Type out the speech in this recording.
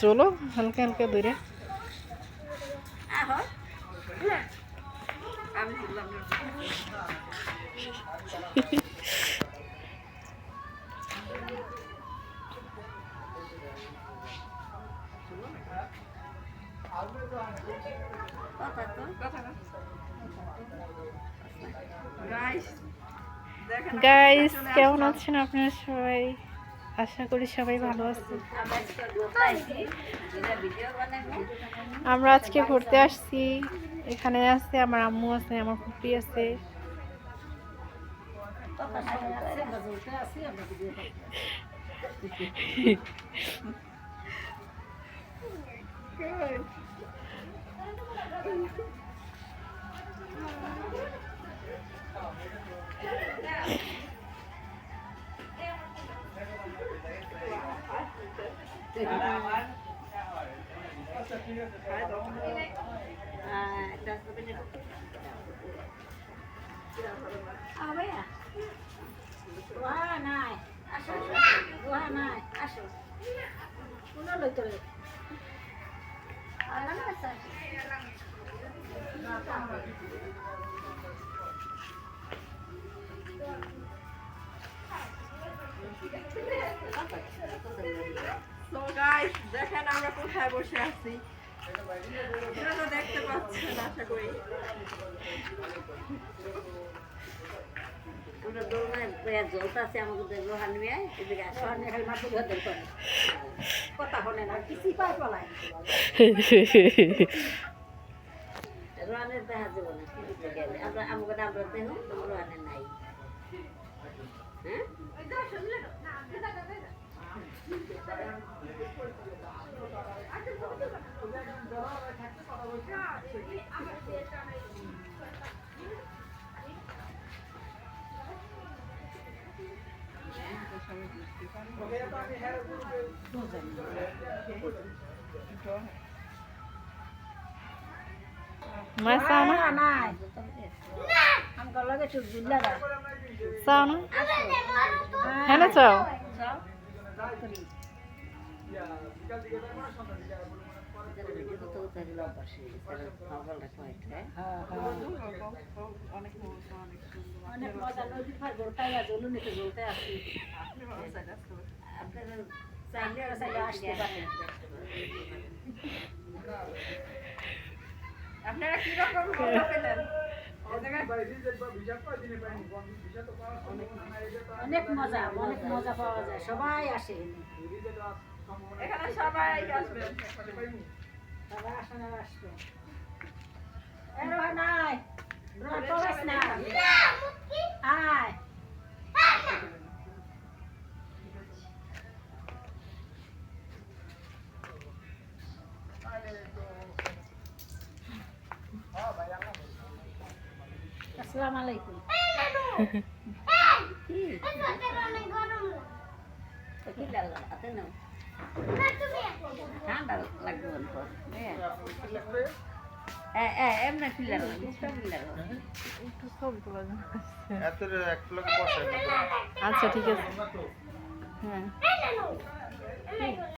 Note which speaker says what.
Speaker 1: চলো হালকা হালকা দূরে গাইস কেমন আছেন আপনারা সবাই? আশা করি সবাই ভালো আছে আমরা আজকে ঘুরতে আসছি। এখানে আছে আমার আম্মু আছে আমার ফুপি আছে।
Speaker 2: নাই আসো নাই আসো কোনো লই তোর আলাম আছে Thank you. দেখেন আমরা কোথায় বসে আছি। তো দেখতে পাচ্ছেন আশা করি।
Speaker 3: আমরা দৌড়ে জলটা আছে আমাকে দেখব হানবিয়া এদিকে আসো হানবিয়া খালি মাথা করে। কথা শোনে না, কিছু পাই পালাই রানের দেখা যাব আমরা আমাকে আমরা দেখো তোমার রানের নাই। হ্যাঁ?
Speaker 1: মা চাও না চাও না হ্যাঁ। চাও
Speaker 2: অনেক মজা।
Speaker 3: আপনারা চাইলে চাইলে আসতে পারেন
Speaker 2: আপনারা কি রকম পেলেন
Speaker 3: অনেক মজা অনেক মজা পাওয়া যায়, সবাই আসে
Speaker 2: এখানে সবাই
Speaker 3: সবাই আসবে না আয় আসসালামু আলাইকুম কি কি লাগল নাও। ঠান্ডা লাগবে এমনি ফিলার ফিলার
Speaker 1: একটু ছবি তোলা যাবে।
Speaker 4: এক লোক বসে
Speaker 1: আচ্ছা ঠিক আছে হ্যাঁ